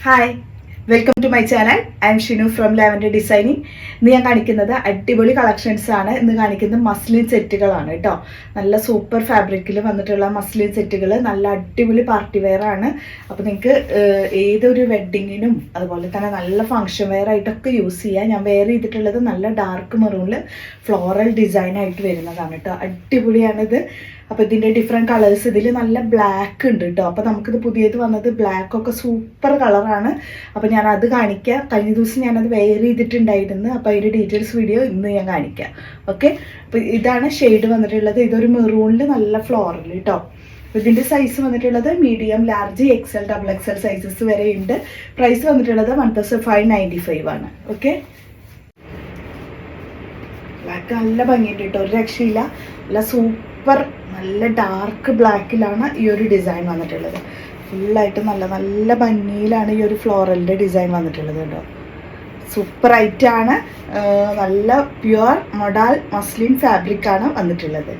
Hi welcome to my channel I am Shinu from lavender designing ഇന്ന് ഞാൻ കാണിക്കുന്നത് അടിപൊളി കളക്ഷൻസ് ആണ്. ഇന്ന് കാണിക്കുന്നത് മസ്ലിൻ സെറ്റുകളാണ് കേട്ടോ. നല്ല സൂപ്പർ ഫാബ്രിക്കിൽ വന്നിട്ടുള്ള മസ്ലിൻ സെറ്റുകൾ നല്ല അടിപൊളി പാർട്ടി വെയർ ആണ്. അപ്പോൾ നിങ്ങൾക്ക് ഏതൊരു വെഡ്ഡിങ്ങിനും അതുപോലെ തന്നെ നല്ല ഫങ്ഷൻ വെയർ ആയിട്ടൊക്കെ യൂസ് ചെയ്യാം. ഞാൻ വെയർ ചെയ്തിട്ടുള്ളത് നല്ല ഡാർക്ക് മെറൂണിൽ ഫ്ലോറൽ ഡിസൈൻ ആയിട്ട് വരുന്നതാണ് കേട്ടോ. അടിപൊളിയാണിത്. അപ്പോൾ ഇതിന്റെ ഡിഫറെന്റ് കളേഴ്സ് ഇതിൽ നല്ല ബ്ലാക്ക് ഉണ്ട് കേട്ടോ അപ്പോൾ നമുക്കിത് പുതിയത് വന്നത് ബ്ലാക്ക് ഒക്കെ സൂപ്പർ കളറാണ് അപ്പോൾ ഞാൻ അത് കാണിക്കാം. കഴിഞ്ഞ ദിവസം ഞാനത് വെയർ ചെയ്തിട്ടുണ്ടായിരുന്നു. അപ്പോൾ അതിന്റെ ഡീറ്റെയിൽസ് വീഡിയോ ഇന്ന് ഞാൻ കാണിക്കാം. ഓക്കെ അപ്പോൾ ഇതാണ് ഷെയ്ഡ് വന്നിട്ടുള്ളത്. ഇതൊരു മെറൂണിൽ നല്ല ഫ്ലോറൽ കേട്ടോ ഇതിന്റെ സൈസ് വന്നിട്ടുള്ളത് medium large XL double XL sizes വരെ ഉണ്ട്. പ്രൈസ് വന്നിട്ടുള്ളത് one thousand five ninety five ആണ്. ഓക്കെ ബ്ലാക്ക് നല്ല ഭംഗിയുണ്ട് കേട്ടോ ഒരു രക്ഷയില്ല. നല്ല സൂപ്പർ നല്ല ഡാർക്ക് ബ്ലാക്കിലാണ് ഈ ഒരു ഡിസൈൻ വന്നിട്ടുള്ളത്. ഫുള്ളായിട്ട് നല്ല നല്ല ഭംഗിയിലാണ് ഈ ഒരു ഫ്ലോറലിന്റെ ഡിസൈൻ വന്നിട്ടുള്ളത് കേട്ടോ സൂപ്പർ ആണ് നല്ല പ്യുവർ മൊഡാൽ മസ്ലിൻ ഫാബ്രിക്കാണ് വന്നിട്ടുള്ളത്.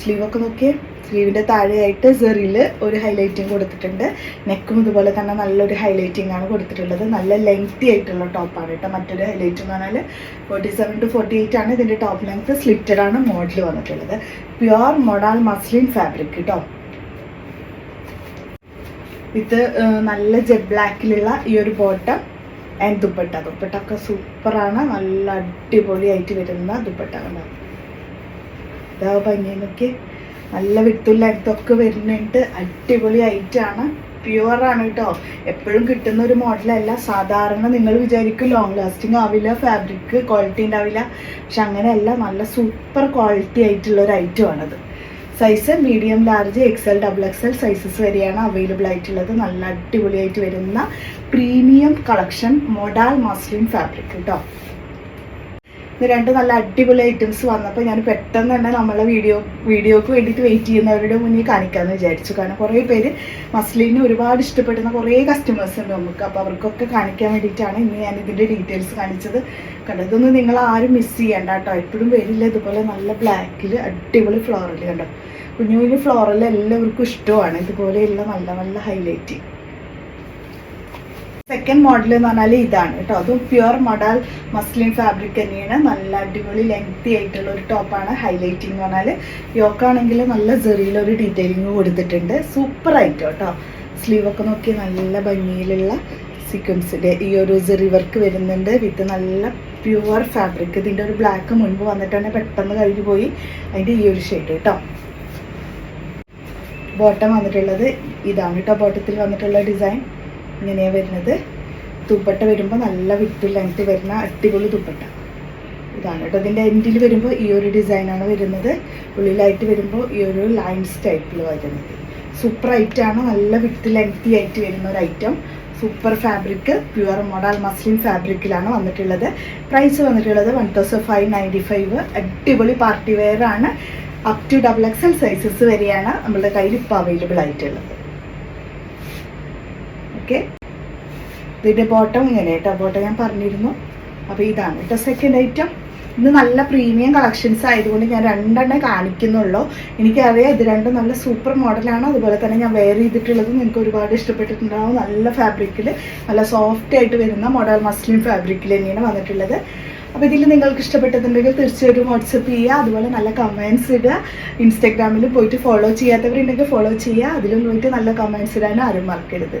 സ്ലീവൊക്കെ നോക്കിയേ സ്ലീവിന്റെ താഴെയായിട്ട് സെറിൽ ഒരു ഹൈലൈറ്റിങ് കൊടുത്തിട്ടുണ്ട്. നെക്കും ഇതുപോലെ തന്നെ നല്ലൊരു ഹൈലൈറ്റിംഗ് ആണ് കൊടുത്തിട്ടുള്ളത്. നല്ല ലെങ്തി ആയിട്ടുള്ള ടോപ്പാണ് കേട്ടോ. മറ്റൊരു ഹൈലൈറ്റ് എന്ന് പറഞ്ഞാൽ forty seven to forty eight ആണ് ഇതിന്റെ ടോപ്പ് ലെങ്ത് സ്ലിറ്റഡ് ആണ് മോഡൽ വന്നിട്ടുള്ളത്. പ്യുവർ മൊഡാൽ മസ്ലിൻ ഫാബ്രിക് കേട്ടോ വിത്ത് നല്ല ജെറ്റ് ബ്ലാക്കിലുള്ള ഈ ഒരു ബോട്ടം ആൻഡ് ദുപ്പട്ട. ദുപ്പട്ട ഒക്കെ സൂപ്പറാണ്. നല്ല അടിപൊളിയായിട്ട് വരുന്ന ദുപ്പട്ട കണ്ടോ ഇതാ ഭംഗി നോക്കി. നല്ല വിട്ടും ഇതൊക്കെ വരുന്നുണ്ട്. അടിപൊളി ഐറ്റാണ് പ്യുവറാണ് കേട്ടോ. എപ്പോഴും കിട്ടുന്ന ഒരു മോഡലല്ല സാധാരണ നിങ്ങൾ വിചാരിക്കും ലോങ് ലാസ്റ്റിംഗ് ആവില്ല ഫാബ്രിക് ക്വാളിറ്റി ഉണ്ടാവില്ല. പക്ഷെ അങ്ങനെയല്ല. നല്ല സൂപ്പർ ക്വാളിറ്റി ആയിട്ടുള്ള ഒരു ഐറ്റമാണത് size medium large XL double XL sizes വരെയാണ് അവൈലബിൾ ആയിട്ടുള്ളത്. നല്ല അടിപൊളിയായിട്ട് വരുന്ന premium collection modal muslin fabric കേട്ടോ ഇത് രണ്ട് നല്ല അടിപൊളി ഐറ്റംസ് വന്നപ്പോൾ ഞാൻ പെട്ടെന്ന് തന്നെ നമ്മളെ വീഡിയോ വീഡിയോക്ക് വേണ്ടിയിട്ട് വെയിറ്റ് ചെയ്യുന്നവരുടെ മുന്നിൽ കാണിക്കാമെന്ന് വിചാരിച്ചു. കാരണം കുറേ പേര് മസ്ലിന് ഒരുപാട് ഇഷ്ടപ്പെടുന്ന കുറേ കസ്റ്റമേഴ്സ് ഉണ്ട് നമുക്ക്. അപ്പോൾ അവർക്കൊക്കെ കാണിക്കാൻ വേണ്ടിയിട്ടാണ് ഇന്ന് ഞാൻ ഇതിന്റെ ഡീറ്റെയിൽസ് കാണിച്ചത്. കണ്ടോ ഇതൊന്നും നിങ്ങൾ ആരും മിസ് ചെയ്യണ്ട കേട്ടോ. എപ്പോഴും വരില്ല ഇതുപോലെ നല്ല ബ്ലാക്കിൽ അടിപൊളി ഫ്ലോറൽ കണ്ടോ. കുഞ്ഞു കുഞ്ഞു ഫ്ലോറൽ എല്ലാവർക്കും ഇഷ്ടമാണ്. ഇതുപോലെയുള്ള നല്ല നല്ല ഹൈലൈറ്റ് സെക്കൻഡ് മോഡൽ എന്ന് പറഞ്ഞാൽ ഇതാണ് കേട്ടോ. അതും പ്യുർ മൊഡാൽ മസ്ലിൻ ഫാബ്രിക് തന്നെയാണ്. നല്ല അടിപൊളി ലെങ്തി ആയിട്ടുള്ള ഒരു ടോപ്പാണ് ഹൈലൈറ്റിംഗ് എന്ന് പറഞ്ഞാൽ യോക്കാണെങ്കിൽ നല്ല ജെറിയിൽ ഒരു ഡീറ്റെയിലിംഗ് കൊടുത്തിട്ടുണ്ട്. സൂപ്പർ ആയിട്ട് കേട്ടോ. സ്ലീവൊക്കെ നോക്കി നല്ല ഭംഗിയിലുള്ള സീക്വൻസിന്റെ ഈ ഒരു ജെറി വർക്ക് വരുന്നുണ്ട്. വിത്ത് നല്ല പ്യുവർ ഫാബ്രിക് ഇതിന്റെ ഒരു ബ്ലാക്ക് മുൻപ് വന്നിട്ടാണ് പെട്ടെന്ന് കഴിഞ്ഞു പോയി. അതിന്റെ ഈ ഒരു ഷെയ്ഡ് കേട്ടോ. ബോട്ടം വന്നിട്ടുള്ളത് ഇതാണ് കേട്ടോ. ബോട്ടത്തിൽ വന്നിട്ടുള്ള ഡിസൈൻ ഇങ്ങനെയാണ് വരുന്നത്. ദുപ്പട്ട വരുമ്പോൾ നല്ല വിട്ട് ലെങ്ത് വരുന്ന അടിപൊളി ദുപ്പട്ട. ഇതാണ് കേട്ടോ. ഇതിന്റെ എൻഡിൽ വരുമ്പോൾ ഈ ഒരു ഡിസൈനാണ് വരുന്നത്. ഉള്ളിലായിട്ട് വരുമ്പോൾ ഈ ഒരു ലൈൻസ് ടൈപ്പിൽ വരുന്നത്. സൂപ്പർ ഐറ്റമാണ് നല്ല വിട്ട് ലെങ്തി ആയിട്ട് വരുന്ന ഒരു item super fabric pure modal muslin ഫാബ്രിക്കിലാണ് വന്നിട്ടുള്ളത്. പ്രൈസ് വന്നിട്ടുള്ളത് one thousand five ninety five അടിപൊളി പാർട്ടി വെയർ ആണ്. Up to double XL sizes വരെയാണ് നമ്മളുടെ കയ്യിൽ ഇപ്പോൾ അവൈലബിൾ ആയിട്ടുള്ളത്. ഓക്കെ. ഇതിന്റെ ബോട്ടം ഇങ്ങനെ കേട്ടോ. ബോട്ടം ഞാൻ പറഞ്ഞിരുന്നു. അപ്പോൾ ഇതാണ് കേട്ടോ സെക്കൻഡ് ഐറ്റം ഇന്ന് നല്ല പ്രീമിയം കളക്ഷൻസ് ആയതുകൊണ്ട് ഞാൻ രണ്ടെണ്ണം കാണിക്കുന്നുള്ളൂ. എനിക്കറിയാം ഇത് രണ്ടും നല്ല സൂപ്പർ മോഡലാണ് അതുപോലെ തന്നെ ഞാൻ വെയർ ചെയ്തിട്ടുള്ളത് നിങ്ങൾക്ക് ഒരുപാട് ഇഷ്ടപ്പെട്ടിട്ടുണ്ടാവും. നല്ല ഫാബ്രിക്കിൽ നല്ല സോഫ്റ്റ് ആയിട്ട് വരുന്ന മോഡൽ മസ്ലിൻ ഫാബ്രിക്കിൽ തന്നെയാണ് വന്നിട്ടുള്ളത്. അപ്പോൾ ഇതിൽ നിങ്ങൾക്ക് ഇഷ്ടപ്പെട്ടിട്ടുണ്ടെങ്കിൽ തീർച്ചയായിട്ടും വാട്സപ്പ് ചെയ്യുക. അതുപോലെ നല്ല കമൻസ് ഇടുക. ഇൻസ്റ്റാഗ്രാമിൽ പോയിട്ട് ഫോളോ ചെയ്യാത്തവരുണ്ടെങ്കിൽ ഫോളോ ചെയ്യുക. അതിലും പോയിട്ട് നല്ല കമൻസ് ഇടാൻ ആരും മറക്കരുത്.